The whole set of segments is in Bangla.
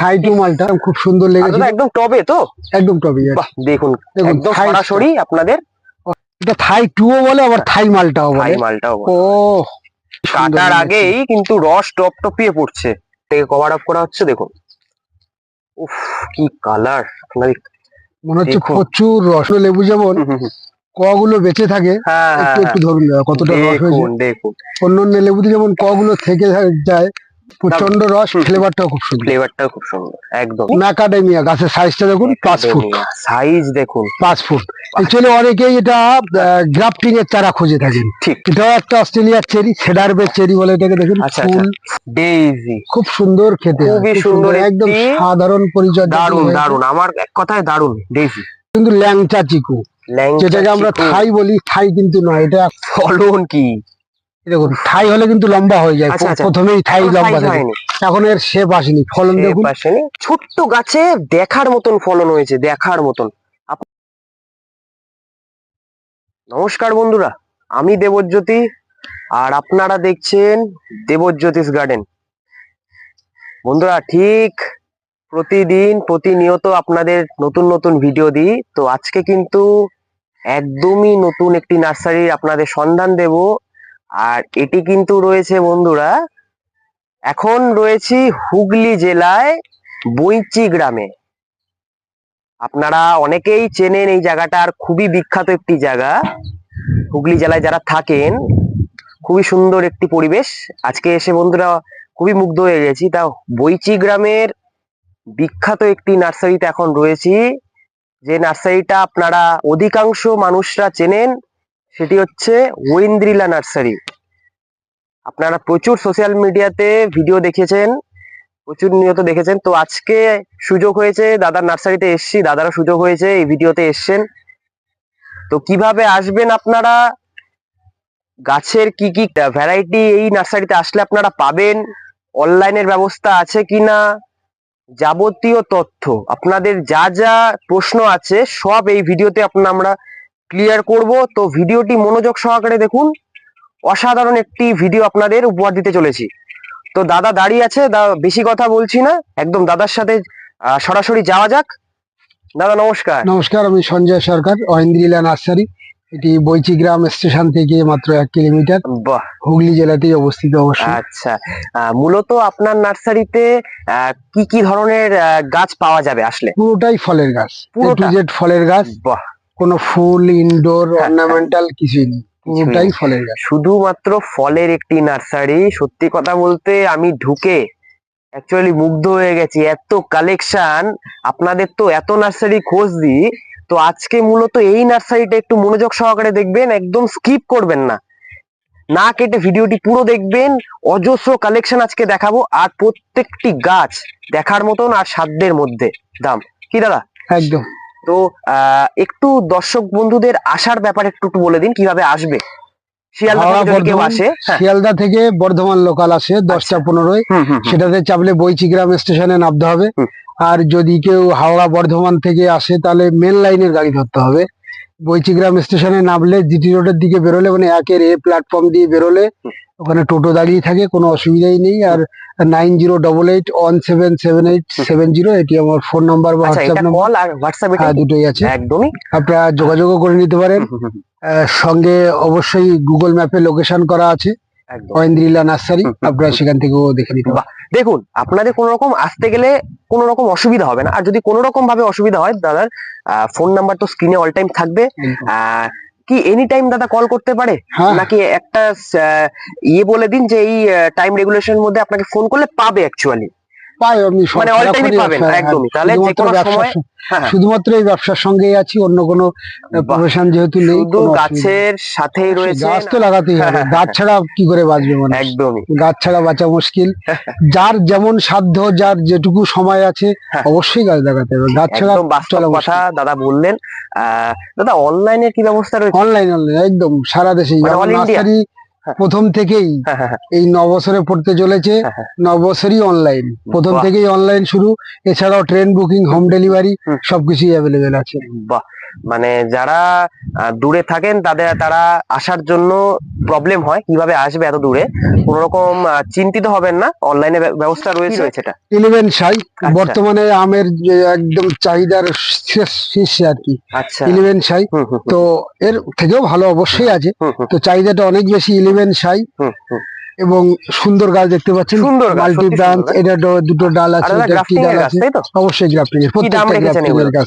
থাই টু মালটা খুব সুন্দর লেগেছে। একদম টবে তো? একদম টপি বাহ দেখুন একদম সরাসরি আপনাদের এটা থাই টুও বলে আবার থাই মালটাও বলে। মালটাও ও কাটার আগেই কিন্তু রস টপ টপিয়ে পড়ছে। থেকে কভার আপ করা হচ্ছে দেখুন। উফ কি কালার আপনাদের মনে হচ্ছে প্রচুর রস। লেবু যেমন কগুলো বেঁচে থাকে হ্যাঁ একটু একটু ধরুন কতটা রস হয়েছে। অন্য অন্য লেবুতে যেমন কগুলো থেকে যায় প্রচণ্ড রস ফ্লেভারটাও খুব সুন্দর। ফ্লেভারটা খুব সুন্দর একদম। ম্যাকাডেমিয়া গাছের সাইজটা দেখুন পাঁচ ফুট। সাইজ দেখুন। পাঁচ ফুট। অ্যাকচুয়ালি অনেকেই এটা গ্রাফটিং এর চারা খুঁজে থাকেন। ঠিক। এটাও একটা অস্ট্রেলিয়ার চেরি সেডার বে চেরি বলে এটাকে দেখুন আচ্ছা, ফুল। ডেইজি খুব সুন্দর খেতে খুবই সুন্দর একদম সাধারণ পরিচর্যা দারুণ দারুণ আমার এক কথায় দারুণ ডেইজি কিন্তু ল্যাংচা চিকু। যেটাকে আমরা থাই বলি থাই কিন্তু নয় এটা ফলন কি? দেখুন থাই হলে কিন্তু লম্বা হয়ে যায়। আচ্ছা, আচ্ছা। প্রথমেই এখনও লম্বা থাকে। এখন এর শেপ আসেনি। ফলন দেখুন। ছোট্ট গাছে দেখার মতন ফলন হয়েছে দেখার মতন। নমস্কার বন্ধুরা আমি দেবজ্যোতি আর আপনারা দেখছেন দেবজ্যোতিষ গার্ডেন। বন্ধুরা ঠিক প্রতিদিন প্রতিনিয়ত আপনাদের নতুন নতুন ভিডিও দিই। তো আজকে কিন্তু একদমই নতুন একটি নার্সারি আপনাদের সন্ধান দেব। আর এটি কিন্তু রয়েছে বন্ধুরা, এখন রয়েছি হুগলি জেলায় বইচি গ্রামে। আপনারা অনেকেই চেনেন এই জায়গাটা, আর খুবই বিখ্যাত একটি জায়গা। হুগলি জেলায় যারা থাকেন, খুবই সুন্দর একটি পরিবেশ। আজকে এসে বন্ধুরা খুবই মুগ্ধ হয়ে গেছি। তা বইচি গ্রামের বিখ্যাত একটি নার্সারিতে এখন রয়েছি। যে নার্সারিটা আপনারা অধিকাংশ মানুষরা চেনেন সেটি হচ্ছে ঐন্দ্রিলা নার্সারি। আপনারা প্রচুর সোশ্যাল মিডিয়াতে ভিডিও দেখেছেন, প্রচুর নিয়ত দেখেছেন। তো আজকে সুযোগ হয়েছে, দাদার নার্সারিতে এসছি, দাদারও সুযোগ হয়েছে, এই ভিডিওতে এসছেন। তো কীভাবে আসবেন আপনারা? গাছের কি কি ভ্যারাইটি এই নার্সারিতে আসলে আপনারা পাবেন? অনলাইনের ব্যবস্থা আছে কিনা? যাবতীয় তথ্য, আপনাদের যা যা প্রশ্ন আছে, সব এই ভিডিওতে আপনার আমরা ক্লিয়ার করব। তো ভিডিওটি মনোযোগ সহকারে দেখুন। অসাধারণ একটি ভিডিও আপনাদের উপহার দিতে চলেছি। তো দাদা দাঁড়িয়ে আছে দা- বেশি কথা বলছি না। একদম দাদার সাথে সরাসরি যাওয়া যাক। দাদা নমস্কার। নমস্কার আমি সঞ্জয় সরকার অহিন্দ্রিলা নার্সারি। এটি বৈচিগ্রাম স্টেশন থেকে মাত্র এক কিলোমিটার। হুগলি জেলাতেই অবস্থিত অবশ্যই। আচ্ছা। মূলত আপনার নার্সারিতে আহ, কি কি ধরনের গাছ পাওয়া যাবে আসলে? পুরোটাই ফলের গাছ। টু পুরোটা? ফলের গাছ। বাহ। কোনো ফুল ইনডোর হ্যাঁ, অর্নামেন্টাল কিছুই নেই। পুরোটাই। ফলের গাছ। শুধুমাত্র ফলের একটি নার্সারি। সত্যি কথা বলতে আমি ঢুকে অ্যাকচুয়ালি মুগ্ধ হয়ে গেছি। এত কালেকশন আপনাদের তো এত নার্সারি খোঁজ দিই। তো আজকে মূলত এই নার্সারিটা একটু মনোযোগ সহকারে দেখবেন একদম স্কিপ করবেন না। না কেটে ভিডিওটি পুরো দেখবেন। অজস্র কালেকশন আজকে দেখাবো। আর প্রত্যেকটি গাছ দেখার মতন আর সাধ্যের মধ্যে। দাম। কি দাদা? একদম। তো একটু দর্শক বন্ধুদের আসার ব্যাপারে একটু একটু বলে দিন কীভাবে আসবে? শিয়ালদা থেকে বর্ধমান হ্যাঁ। শিয়ালদা থেকে বর্ধমান লোকাল আসে দশটা আচ্ছা। পনেরোয়। হুম, হুম। সেটাতে চাপলে বৈচিগ্রাম স্টেশনে নামতে হবে। আর যদি কেউ হাওড়া বর্ধমান থেকে আসে তাহলে মেন লাইনের গাড়ি ধরতে হবে। বৈচিগ্রাম স্টেশনে নামলে জিটি রোডের দিকে বেরোলে মানে একের এ প্ল্যাটফর্ম দিয়ে বেরোলে ওখানে টোটো দাঁড়িয়ে থাকে কোনো অসুবিধাই নেই। আর nine zero double eight one seven seven eight seven zero এটি আমার ফোন নাম্বার বা আচ্ছা হোয়াটসঅ্যাপ নাম্বার আর হোয়াটসঅ্যাপ হ্যাঁ দুটোই আছে। একদমই। আপনারা যোগাযোগও করে নিতে পারেন। সঙ্গে অবশ্যই গুগল ম্যাপে লোকেশন করা আছে। অয়েন্দ্রিলা নার্সারি আপনারা সেখান থেকেও দেখে নিতে পারেন। দেখুন আপনাদের কোনো রকম আসতে গেলে কোনো রকম অসুবিধা হবে না। আর যদি কোনো রকম ভাবে অসুবিধা হয় দাদার ফোন নাম্বার তো স্ক্রিনে অল টাইম থাকবে। আহ, কি এনি টাইম দাদা কল করতে পারে? হ্যাঁ। নাকি একটা আহ, ইয়ে বলে দিন যে এই টাইম রেগুলেশনের মধ্যে আপনাকে ফোন করলে পাবে অ্যাকচুয়ালি পাই আমি সব মানে। হ্যাঁ, শুধুমাত্র সঙ্গে- হ্যাঁ, হ্যাঁ। শুধুমাত্র এই ব্যবসার সঙ্গেই আছি অন্য কোনো প্রফেশন যেহেতু নেই। গাছের সাথেই রয়েছে গাছ তো লাগাতেই হবে গাছ ছাড়া কি করে বাঁচবে একদমই গাছ ছাড়া বাঁচা মুশকিল যার যেমন সাধ্য যার যেটুকু সময় আছে। অবশ্যই গাছ লাগাতে হবে গাছ ছাড়া বাস্তব কথা দাদা বললেন আহ, দাদা অনলাইনের কি ব্যবস্থা রয়েছে অনলাইন অনলাইন একদম সারা দেশে মানে? নার্সারি। প্রথম থেকেই হ্যাঁ, হ্যাঁ, হ্যাঁ। এই নবছরে পড়তে চলেছে হ্যাঁ, হ্যাঁ। নবছরই অনলাইন প্রথম থেকেই অনলাইন শুরু। এছাড়াও ট্রেন বুকিং হোম। ডেলিভারি সবকিছুই অ্যাভেলেবেল আছে। বাহ। মানে যারা দূরে থাকেন তাদের তারা আসার জন্য প্রবলেম হয় কীভাবে আসবে এত দূরে। কোন রকম চিন্তিত হবেন না। অনলাইনে ব্যবস্থা রয়েছে এটা ইলেভেন সাই আচ্ছা। বর্তমানে আমের একদম চাহিদার শেষ- শীর্ষে আর কি। আচ্ছা। ইলেভেন সাই হুম হুম তো এর থেকেও ভালো অবশ্যই আছে। তো চাহিদাটা অনেক বেশি ইলেভেন সাই এবং সুন্দর গাছ দেখতে পাচ্ছেন। সুন্দর মাল্টি ব্রাঞ্চ এটা দুটো ডাল আছে ডাল আছে। অবশ্যই গ্রাফটিং এর প্রত্যেকটা গ্রাফটিং এর গাছ।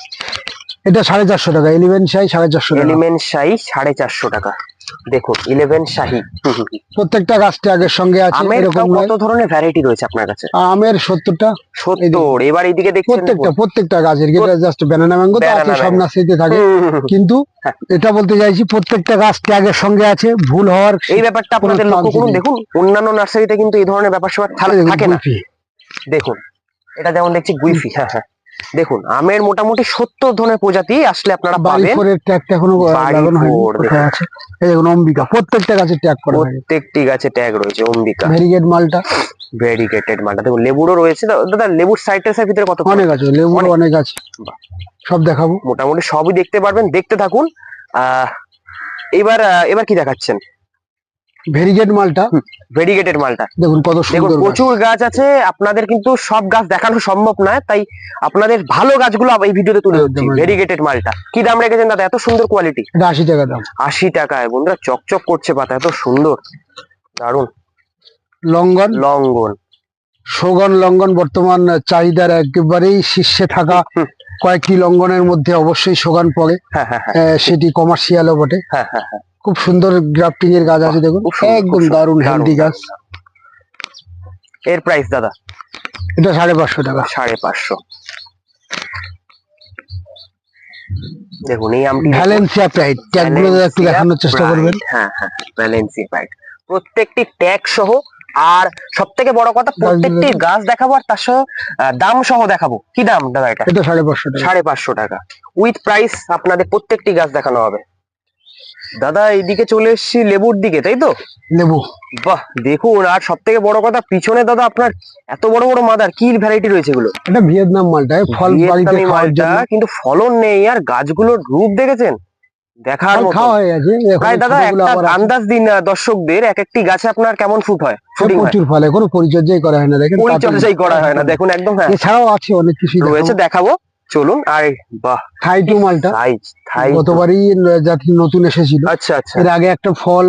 এটা সাড়ে চারশো টাকা ইলেভেন সাই সাড়ে চারশো এলিমেন্ট শাহি সাড়ে চারশো টাকা। দেখুন ইলেভেন শাহি। প্রত্যেকটা গাছ আগের সঙ্গে আছে এরকম কত ধরনের ভ্যারাইটি রয়েছে আপনার কাছে? আমের সত্তরটা। সত্তর এবার এইদিকে দেখুন। প্রত্যেকটা প্রত্যেকটা গাছের এটা জাস্ট ব্যানানা ম্যাঙ্গো তো আছে সব। নার্সারিতে থাকে। কিন্তু হ্যাঁ। এটা বলতে চাইছি প্রত্যেকটা গাছ ট্যাগের সঙ্গে আছে ভুল হওয়ার এই ব্যাপারটা আপনাদের লক্ষ্য করুন দেখুন অন্যান্য নার্সারিতে কিন্তু এই ধরনের ব্যাপার স্যাপার থা- থাকে না। দেখুন এটা যেমন দেখছি গুইফি হ্যাঁ হ্যাঁ। দেখুন আমের মোটামুটি সত্তর ধরনের প্রজাতি আসলে আপনারা পাবেন। ট্যাগটা এখনও লাগানো হয়নি। কোথায় আছে? এই দেখুন অম্বিকা। প্রত্যেকটা গাছে ট্যাগ করা প্রত্যেকটি গাছে ট্যাগ রয়েছে অম্বিকা। ভেরিগেট মালটা। ভেরিগেটেড মালটা। দেখুন লেবুরও রয়েছে। দাদা লেবুর সাইট্রাসের ভিতরে কত অনেক আছে লেবু অনেক। অনেক আছে। সব দেখাবো। মোটামুটি সবই দেখতে পারবেন। দেখতে থাকুন। আহ এবার এবার কি দেখাচ্ছেন? ভেরিগেট মালটা? ভেরিগেটেড মালটা। দেখুন কত সুন্দর প্রচুর গাছ আছে। আপনাদের কিন্তু সব গাছ দেখানো সম্ভব নয় তাই আপনাদের ভালো গাছগুলো এই ভিডিওতে তুলে ধরছি। ভেরিগেটেড মালটা। কি দাম রেখেছেন দাদা? এত সুন্দর কোয়ালিটি এটা আশি টাকা দাম। আশি টাকায় বন্ধুরা চকচক করছে পাতা এত সুন্দর। দারুণ লঙ্গন? লঙ্গন। সোগন লঙ্গন বর্তমান চাহিদার একেবারেই শীর্ষে থাকা। কয়েকটি লঙ্গনের মধ্যে অবশ্যই সোগান পড়ে। হ্যাঁ হ্যাঁ হ্যাঁ। সেটি কমার্শিয়ালও বটে। হ্যাঁ হ্যাঁ হ্যাঁ। খুব সুন্দর গ্রাফটিং এর গাছ আছে দেখুন। একদম দারুণ দারুণ, হেলদি গাছ। এর প্রাইস দাদা? এটা সাড়ে পাঁচশো টাকা। সাড়ে পাঁচশো। দেখুন এই আমটি ভ্যালেন্সিয়া প্রাইড ট্যাগ একটু দেখানোর চেষ্টা করবেন। হ্যাঁ হ্যাঁ ভ্যালেন্সিয়া প্রাইড প্রত্যেকটি ট্যাগ সহ আর সব থেকে বড় কথা প্রত্যেকটি গাছ দেখাবো আর তার সহ দাম সহ দেখাবো। কি দাম দাদা এটা? এটা সাড়ে পাঁচশো টাকা। সাড়ে পাঁচশো টাকা। উইথ প্রাইস আপনাদের প্রত্যেকটি গাছ দেখানো হবে। দাদা এইদিকে চলে এসেছি লেবুর দিকে তাই তো? লেবু। বাহ দেখুন আর সব থেকে বড় কথা পিছনে দাদা আপনার এত বড় বড় মাদার কি ভ্যারাইটি রয়েছে এগুলো? এটা ভিয়েতনাম মালটা ফল বাড়িতে মালটা কিন্তু ফলন নেই আর গাছগুলোর রূপ দেখেছেন? দেখার মতো। প্রায় দাদা একটা আন্দাজ দিন দর্শকদের এক একটি গাছে আপনার কেমন ফুট হয়? প্রচুর ফলে কোনো পরিচর্যাই করা হয় না দেখেন পরিচর্যাই করা হয় না দেখুন একদম হ্যাঁ। এছাড়াও আছে অনেক কিছু রয়েছে দেখাবো। চলুন আর বাহ। থাই টু মালটা। গতবারই জাতি নতুন এসেছিল। আচ্ছা আচ্ছা। এর আগে একটা ফল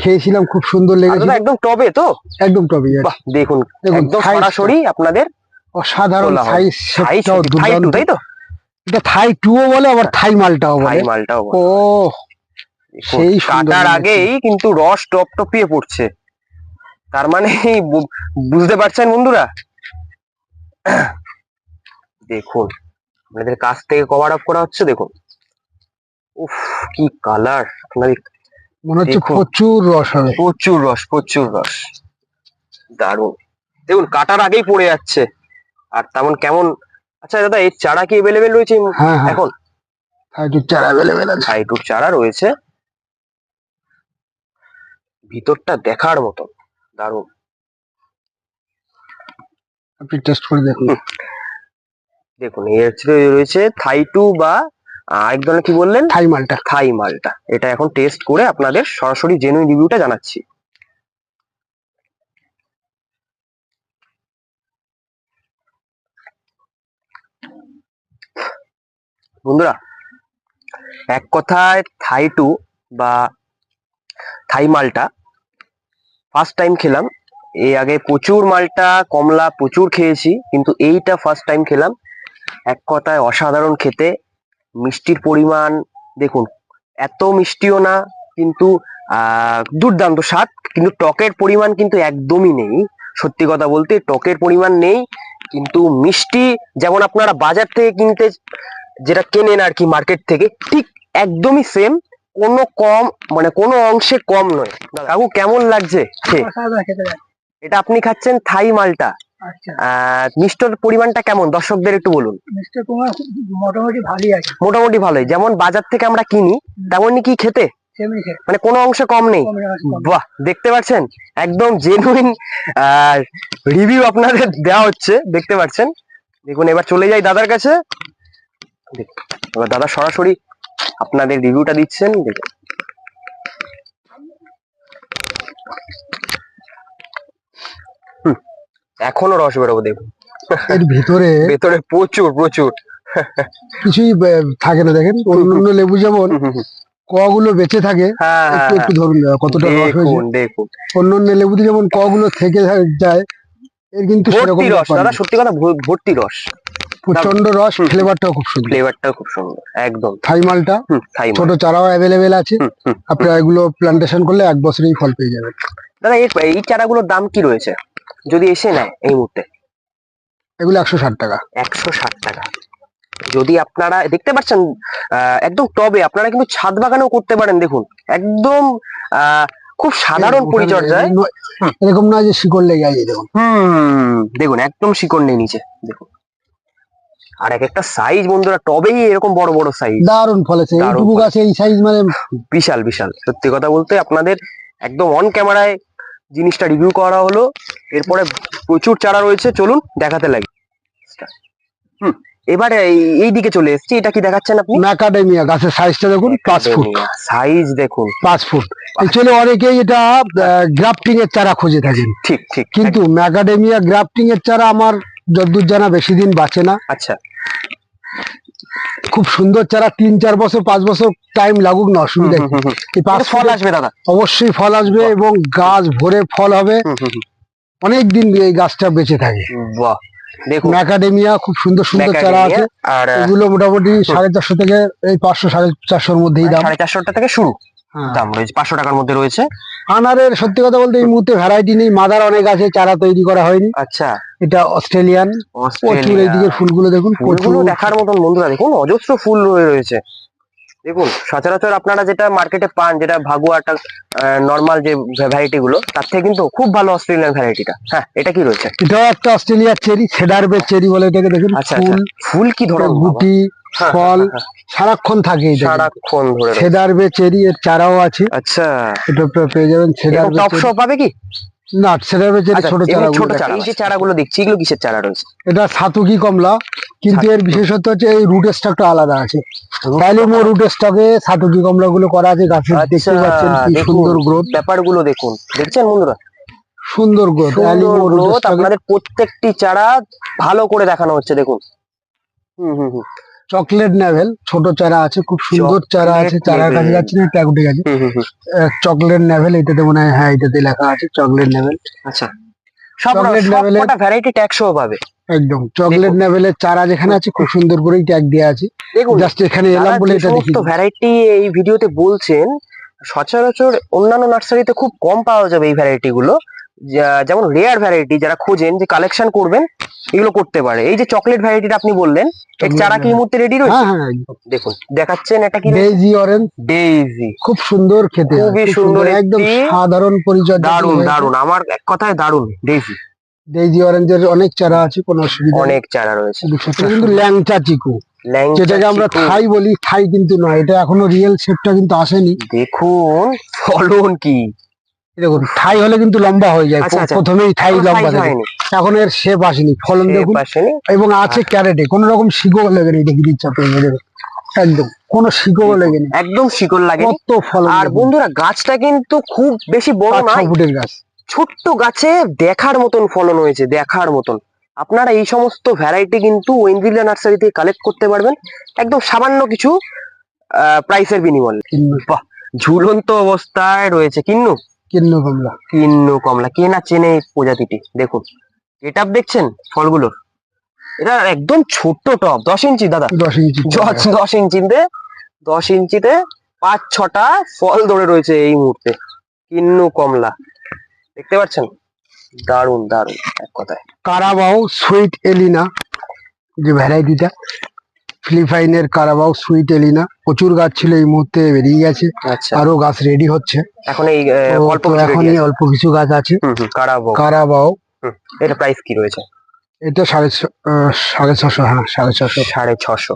খেয়েছিলাম খুব সুন্দর আর লেগেছিল। একদম টবে তো? একদম টবে বাহ দেখুন একদম সরাসরি আপনাদের অসাধারণ। সাইজ সাইজ টু তাই তো? এটা থাই টুও বলে আবার থাই মালটাও বলে। থাই মালটাও ও সেই কাটার আগেই কিন্তু রস টপ টপিয়ে পড়ছে। তার মানে বুঝতে পারছেন বন্ধুরা? দেখুন আপনাদের কাছ থেকে কভার আপ করা হচ্ছে দেখুন। উফ কি কালার আপনাদের মনে হচ্ছে প্রচুর রস হবে। প্রচুর রস প্রচুর রস। দারুণ। দেখুন কাটার আগেই পড়ে যাচ্ছে। আর তেমন কেমন আচ্ছা দাদা এর চারা কি এভেলেবেল রয়েছে? হ্যাঁ হ্যাঁ। এখন? থাই টু চারা অ্যাভেলেবেল আছে। সাইটুর চারা রয়েছে। ভিতরটা দেখার মতো দারুণ। আপনি টেস্ট করে দেখুন। দেখুন এর রয়েছে থাই টু বা আরেক ধরনের কি বললেন? থাই মালটা। থাই মালটা। এটা এখন টেস্ট করে আপনাদের সরাসরি জেনুইন রিভিউটা জানাচ্ছি। বন্ধুরা এক কথায় থাই টু বা থাই মালটা ফার্স্ট টাইম খেলাম। এই আগে প্রচুর মালটা কমলা প্রচুর খেয়েছি কিন্তু এইটা ফার্স্ট টাইম খেলাম। এক কথায় অসাধারণ খেতে। মিষ্টির পরিমাণ দেখুন এত মিষ্টিও না কিন্তু আহ, দুর্দান্ত স্বাদ কিন্তু টকের পরিমাণ কিন্তু একদমই নেই। সত্যি কথা বলতে টকের পরিমাণ নেই কিন্তু মিষ্টি যেমন আপনারা বাজার থেকে কিনতে যেটা কেনেন আর কি মার্কেট থেকে ঠিক একদমই সেম কোনো কম মানে কোনো অংশে কম নয়। কাকু কেমন লাগছে। এটা আপনি খাচ্ছেন থাই মালটা। মিষ্টর পরিমাণটা কেমন? দর্শকদের একটু বলুন। মোটামুটি ভালোই আছে। মোটামুটি ভালোই। যেমন বাজার থেকে আমরা কিনি তেমনই কি খেতে? মানে কোনো অংশে কম নেই। বাহ দেখতে পাচ্ছেন? একদম জেনুইন রিভিউ আপনাদের দেওয়া হচ্ছে দেখতে পাচ্ছেন? দেখুন এবার চলে যাই দাদার কাছে। এবার দাদা সরাসরি আপনাদের রিভিউটা দিচ্ছেন। দেখুন। এখনও রস বেরোবো দেখুন এর ভিতরে ভেতরে প্রচুর প্রচুর। কিছুই থাকে না দেখেন? অন্য লেবু যেমন। কগুলো বেঁচে থাকে হ্যাঁ হ্যাঁ, একটু একটু ধরুন কতটা। রস হয়েছে। অন্য অন্য লেবুতে যেমন কগুলো থেকে যায় এর কিন্তু সেরকম রস দাদা সত্যি কথা ভর্তি রস। প্রচণ্ড রস। ফ্লেভারটাও খুব সুন্দর। ফ্লেভারটাও খুব সুন্দর একদম। থাই মালটা। ছোট চারাও অ্যাভেলেবেল আছে। আপনারা এগুলো প্লান্টেশন করলে এক বছরেই ফল পেয়ে যাবেন। দাদা এই চারাগুলোর দাম কি রয়েছে? যদি এসে নেয় এই মুহূর্তে। এগুলো একশো ষাট টাকা। একশো ষাট টাকা। যদি আপনারা দেখতে পাচ্ছেন একদম টবে আপনারা কিন্তু ছাদ বাগানেও করতে পারেন দেখুন। একদম খুব সাধারণ পরিচর্যায়। এরকম নয় যে শিকড় লেগে আছে দেখুন। হুম দেখুন একদম শিকড় নেই নিচে দেখুন। আর এক একটা সাইজ বন্ধুরা টবেই এরকম বড় বড় সাইজ দারুণ ফলেছে এইটুকু গাছে এই সাইজ মানে বিশাল বিশাল। সত্যি কথা বলতে আপনাদের একদম অন ক্যামেরায় জিনিসটা রিভিউ করা হলো। এরপরে প্রচুর চারা রয়েছে চলুন দেখাতে লাগি। হুম এবারে এই- দিকে চলে এসেছি এটা কি দেখাচ্ছেন আপনি? ম্যাকাডেমিয়া গাছের সাইজটা দেখুন পাঁচ ফুট। সাইজ দেখুন। পাঁচ ফুট। অ্যাকচুয়ালি অনেকেই এটা গ্রাফটিং এর চারা খুঁজে থাকেন। ঠিক ঠিক। কিন্তু ম্যাকাডেমিয়া গ্রাফটিং এর চারা আমার যদ্দূর জানা বেশি দিন বাঁচে না। আচ্ছা। খুব সুন্দর চারা তিন চার বছর পাঁচ বছর টাইম লাগুক না অসুবিধা ফল আসবে দাদা। অবশ্যই ফল আসবে এবং গাছ ভরে ফল হবে। অনেক দিন এই গাছটা বেঁচে থাকে। বাহ। দেখুন। ম্যাকাডেমিয়া খুব সুন্দর সুন্দর চারা আছে। আর এগুলো মোটামুটি সাড়ে চারশো থেকে এই পাঁচশো সাড়ে চারশোর মধ্যেই দাম। সাড়ে চারশো টাকা থেকে শুরু হ্যাঁ। দাম রয়েছে পাঁচশো টাকার মধ্যে রয়েছে। আনারের সত্যি কথা বলতে এই মুহূর্তে ভ্যারাইটি নেই। মাদার অনেক আছে চারা তৈরি করা হয়নি। আচ্ছা। এটা অস্ট্রেলিয়ান। প্রচুর অস্ট্রেলিয়া। এইদিকে ফুলগুলো দেখুন ফুলগুলো প্রচুর। দেখার মতন বন্ধুরা দেখুন অজস্র ফুল রয়ে রয়েছে। দেখুন সচরাচর আপনারা যেটা মার্কেটে পান যেটা ভাগুয়াটা নর্মাল যে ভ্যারাইটি গুলো তার থেকে কিন্তু খুব ভালো অস্ট্রেলিয়ান ভ্যারাইটিটা হ্যাঁ এটা কি রয়েছে? এটাও একটা অস্ট্রেলিয়ার চেরি সেডার চেরি বলে এটাকে দেখুন আচ্ছা আচ্ছা ফুল ফুল কি ধরনের গুটি হ্যাঁ, ফল হ্যাঁ, সারাক্ষণ থাকে হ্যাঁ, সারাক্ষণ ধরে। সেডার বে চেরি এর চারাও আছে। আচ্ছা। এটা পেয়ে যাবেন সেডার টপ শপ পাবে কি? না চেরি আচ্ছা, ছোট চারা ছোট চারা এই যে চারাগুলো দেখছি এগুলো কিসের চারা রয়েছে? এটা সাতুকি কমলা কিন্তু এর বিশেষত্ব হচ্ছে এই রুট স্টকটা আলাদা আছে। প্যালিমো রুট স্টকে সাতুকি কমলা গুলো করা আছে দেখতে আচ্ছা, পাচ্ছেন কি সুন্দর গ্রোথ ব্যাপারগুলো দেখুন। দেখছেন বন্ধুরা? সুন্দর গ্রোথ অ্যালিমো রুট আপনাদের প্রত্যেকটি চারা ভালো করে দেখানো হচ্ছে দেখুন। হুম হুম হুম। চকলেট নেভেল ছোট চারা আছে খুব সুন্দর চারা আছে চারা কাছে যাচ্ছে না ট্যাগ উঠে গেছে চকলেট নেভেল এটাতে মনে হয় হ্যাঁ এটাতে লেখা আছে চকলেট নেভেল। আচ্ছা। সব এর- ভ্যারাইটি ট্যাক্সও পাবে। একদম চকলেট। নেভেলের চারা যেখানে আছে খুব সুন্দর করেই ট্যাগ দেওয়া আছে। দেখুন জাস্ট এখানে এলাম বলে এটা দেখি। ভ্যারাইটি এই ভিডিওতে বলছেন সচরাচর অন্যান্য নার্সারিতে খুব কম পাওয়া যাবে এই ভ্যারাইটি গুলো। যেমন রেয়ার ভ্যারাইটি যারা খোঁজেন যে কালেকশন করবেন এগুলো করতে পারে। এই যে চকলেট ভ্যারাইটিটা আপনি বললেন এর চারা কি মুহূর্তে রেডি রয়েছে? হ্যাঁ হ্যাঁ একদম দেখুন দেখাচ্ছেন এটা কি ডেইজি অরেঞ্জ ডেইজি খুব সুন্দর খেতে খুবই সুন্দর একদম সাধারণ পরিচর্যা দারুণ দারুণ আমার এক কথায় দারুণ ডেইজি ডেইজি অরেঞ্জের অনেক চারা আছে কোনো অসুবিধা অনেক চারা রয়েছে। কিন্তু ল্যাংচা চিকু। যেটাকে আমরা থাই বলি থাই কিন্তু নয়। এটা এখনও রিয়েল শেপটা কিন্তু আসেনি। দেখুন ফলন কি? দেখুন থাই হলে কিন্তু লম্বা হয়ে যায়। আচ্ছা, আচ্ছা। প্রথমেই থাই লম্বা থাকে। এখন এর শেপ আসেনি। ফলন দেখুন। এবং আছে ক্যারেটে কোনো রকম শিকড় লেগে নেই দেখি দিচ্ছে আপনি একদম কোনো শিকড় লেগে নেই একদম শিকড় লাগে কত ফলন আর বন্ধুরা গাছটা কিন্তু খুব বেশি বড় ছ ফুটের গাছ। ছোট্ট গাছে দেখার মতন ফলন হয়েছে দেখার মতন। আপনারা এই সমস্ত ভ্যারাইটি কিন্তু ওয়েন্দ্রিলা নার্সারি থেকে কালেক্ট করতে পারবেন। একদম সামান্য কিছু প্রাইসের বিনিময়ে। বাহ! ঝুলন্ত অবস্থায় রয়েছে। কিন্নু কিন্ন কমলা। কিন্নু কমলা। কে না চেনে প্রজাতিটি? দেখুন। এটা দেখছেন ফলগুলোর এটা একদম ছোট্ট টপ দশ ইঞ্চি দাদা। দশ ইঞ্চি। দশ ইঞ্চিতে দশ ইঞ্চিতে পাঁচ ছটা ফল ধরে রয়েছে এই মুহূর্তে। কিন্নু কমলা। দেখতে পাচ্ছেন? দারুণ দারুণ এক কথায়। কারাবাও সুইট এলিনা যে ভ্যারাইটিটা ফিলিপাইনের কারাবাও সুইট এলিনা প্রচুর গাছ ছিল এই মুহূর্তে বেরিয়ে গেছে। আচ্ছা। আরও গাছ রেডি হচ্ছে। এখন এই অল্প এখনই অল্প কিছু গাছ আছে। কারাবাও। এটা প্রাইস কি রয়েছে? এটা সাড়ে সাড়ে ছশো হ্যাঁ সাড়ে ছশো। সাড়ে ছশো।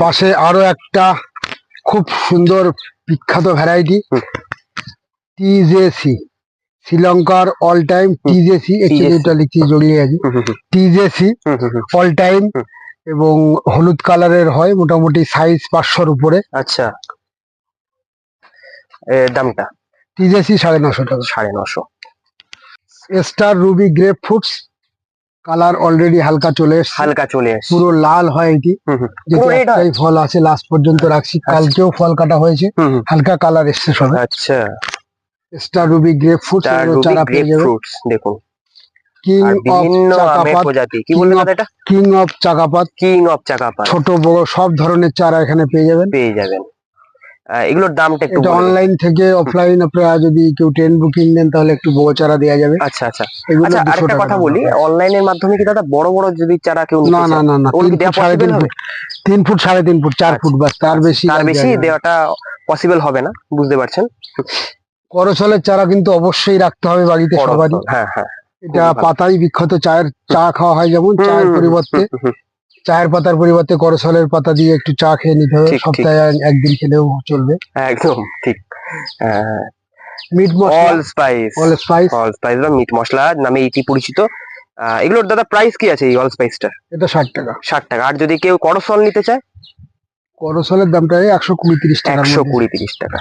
পাশে আরও একটা খুব সুন্দর বিখ্যাত ভ্যারাইটি টিজেসি শ্রীলঙ্কার অল টাইম টিজেসি এটা লিখছি জড়িয়ে গেছি টিজেসি অল টাইম। এবং হলুদ কালারের হয় মোটামুটি সাইজ পাঁচশোর উপরে। আচ্ছা। এর দামটা? টিজেসি সাড়ে নশো টাকা। সাড়ে নশো। Star ruby grape fruits colour already হালকা চলে এসছে। হালকা চলে আসছে পুরো লাল হয় এটি? একটাই ফল আছে লাস্ট পর্যন্ত রাখছি। কালকেও ফল কাটা হয়েছে। হালকা কালার এসছে সবে। আচ্ছা। স্টার রুবি গ্রেপ ফ্রুটস চার পেয়ে যাবে। দেখুন। কিং বিভিন্ন আমের প্রজাতি। কি বললেন এটা কিং অফ চাকাপাত কিং অফ চাকাপাত। ছোট বড় সব ধরনের চারা এখানে পেয়ে যাবেন। পেয়ে যাবেন। এগুলোর দামটা একটু। অনলাইন থেকে অফলাইন আপনারা যদি কেউ টেন বুকিং নেন তাহলে একটু বড় চারা দেওয়া যাবে। আচ্ছা আচ্ছা। আচ্ছা আরেকটা কথা বলি অনলাইনের মাধ্যমে কি দাদা বড় বড় যদি চারা কেউ না না না না তিন ফুট সাড়ে তিন ফুট তিন ফুট সাড়ে তিন ফুট চার আচ্ছা, ফুট বাস তার বেশি তার বেশি। দেওয়াটা পসিবল হবে না বুঝতে পারছেন? করসলের চারা কিন্তু অবশ্যই রাখতে হবে বাড়িতে বড় সবারই। হ্যাঁ হ্যাঁ। এটা পাতাই বিখ্যাত চায়ের চা খাওয়া হয় যেমন চায়ের পরিবর্তে। চায়ের পাতার পরিবর্তে করসলের পাতা দিয়ে একটু চা খেয়ে নিতে হবে। সপ্তাহে একদিন খেলেও চলবে। একদম ঠিক। Meat masala. All spice all spice all spice বা মিট মশলা নামে এটি পরিচিত। এগুলোর দাদা প্রাইস কি আছে এই অল স্পাইসটার এটা ষাট টাকা। ষাট টাকা। আর যদি কেউ করসল নিতে চায়? করসলের দামটা একশো কুড়ি তিরিশ টাকার একশো কুড়ি তিরিশ টাকা।